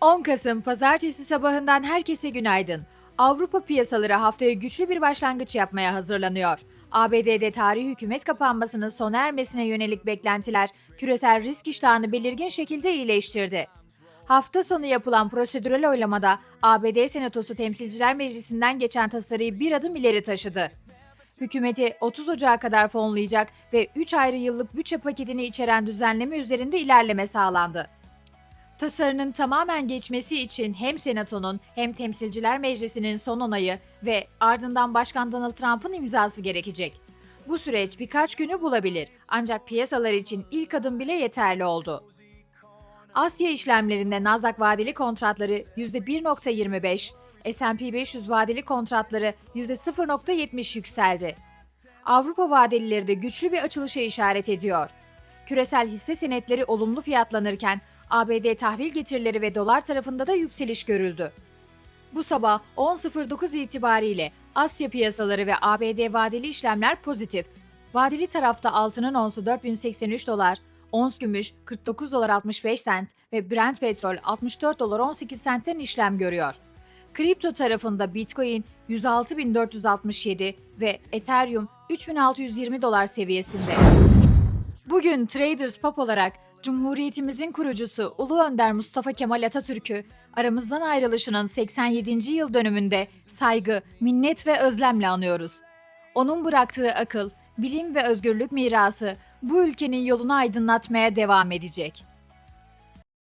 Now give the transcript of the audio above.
10 Kasım Pazartesi sabahından herkese günaydın. Avrupa piyasaları haftaya güçlü bir başlangıç yapmaya hazırlanıyor. ABD'de tarih hükümet kapanmasının sona ermesine yönelik beklentiler küresel risk iştahını belirgin şekilde iyileştirdi. Hafta sonu yapılan prosedürel oylamada ABD Senatosu Temsilciler Meclisi'nden geçen tasarıyı bir adım ileri taşıdı. Hükümeti 30 Ocağı kadar fonlayacak ve 3 ayrı yıllık bütçe paketini içeren düzenleme üzerinde ilerleme sağlandı. Tasarının tamamen geçmesi için hem Senato'nun hem Temsilciler Meclisi'nin son onayı ve ardından Başkan Donald Trump'ın imzası gerekecek. Bu süreç birkaç günü bulabilir ancak piyasalar için ilk adım bile yeterli oldu. Asya işlemlerinde Nasdaq vadeli kontratları %1.25, S&P 500 vadeli kontratları %0.70 yükseldi. Avrupa vadelileri de güçlü bir açılışa işaret ediyor. Küresel hisse senetleri olumlu fiyatlanırken ABD tahvil getirileri ve dolar tarafında da yükseliş görüldü. Bu sabah 10.09 itibariyle Asya piyasaları ve ABD vadeli işlemler pozitif. Vadeli tarafta altının onsu 4083 dolar, ons gümüş 49 dolar 65 sent ve Brent petrol 64 dolar 18 sentten işlem görüyor. Kripto tarafında Bitcoin 106.467 ve Ethereum 3620 dolar seviyesinde. Bugün Traders Pop olarak Cumhuriyetimizin kurucusu Ulu Önder Mustafa Kemal Atatürk'ü aramızdan ayrılışının 87. yıl dönümünde saygı, minnet ve özlemle anıyoruz. Onun bıraktığı akıl, bilim ve özgürlük mirası bu ülkenin yolunu aydınlatmaya devam edecek.